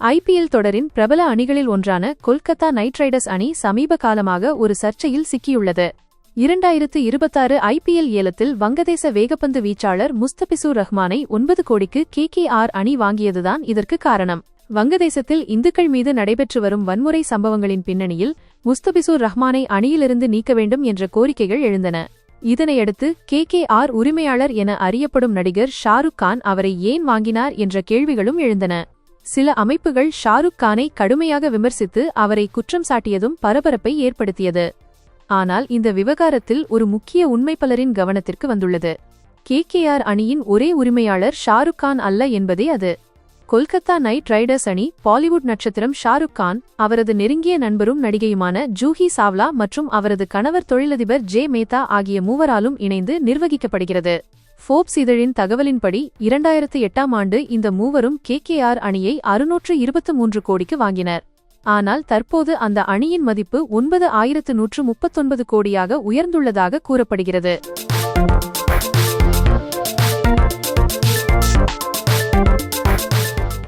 IPL தொடரின் பிரபல அணிகளில் ஒன்றான கொல்கத்தா நைட் ரைடர்ஸ் அணி சமீப காலமாக ஒரு சர்ச்சையில் சிக்கியுள்ளது. இரண்டாயிரத்து இருபத்தாறு ஐபிஎல் ஏலத்தில் வங்கதேச வேகப்பந்து வீச்சாளர் முஸ்தபிசூர் ரஹ்மானை ஒன்பது கோடிக்கு கேகேஆர் அணி வாங்கியதுதான் இதற்கு காரணம். வங்கதேசத்தில் இந்துக்கள் மீது நடைபெற்று வரும் வன்முறை சம்பவங்களின் பின்னணியில் முஸ்தபிசூர் ரஹ்மானை அணியிலிருந்து நீக்க வேண்டும் என்ற கோரிக்கைகள் எழுந்தன. இதனையடுத்து கேகேஆர் உரிமையாளர் என அறியப்படும் நடிகர் ஷாருக் கான் அவரை ஏன் வாங்கினார் என்ற கேள்விகளும் எழுந்தன. சில அமைப்புகள் ஷாருக் கானை கடுமையாக விமர்சித்து அவரை குற்றம் சாட்டியதும் பரபரப்பை ஏற்படுத்தியது. ஆனால் இந்த விவகாரத்தில் ஒரு முக்கிய உண்மை பலரின் கவனத்திற்கு வந்துள்ளது. கேகேஆர் அணியின் ஒரே உரிமையாளர் ஷாருக் கான் அல்ல என்பதே அது. கொல்கத்தா நைட் ரைடர்ஸ் அணி பாலிவுட் நட்சத்திரம் ஷாருக் கான் அவரது நெருங்கிய நண்பரும் நடிகையுமான ஜூஹி சாவ்லா மற்றும் அவரது கணவர் தொழிலதிபர் ஜே மேத்தா ஆகிய மூவராலும் இணைந்து நிர்வகிக்கப்படுகிறது. ஃபோப்ஸ் இதழின் தகவலின்படி இரண்டாயிரத்து எட்டாம் ஆண்டு இந்த மூவரும் கேகேஆர் அணியை அறுநூற்று இருபத்து மூன்று கோடிக்கு வாங்கினர். ஆனால் தற்போது அந்த அணியின் மதிப்பு ஒன்பது ஆயிரத்து நூற்று முப்பத்தொன்பது கோடியாக உயர்ந்துள்ளதாக கூறப்படுகிறது.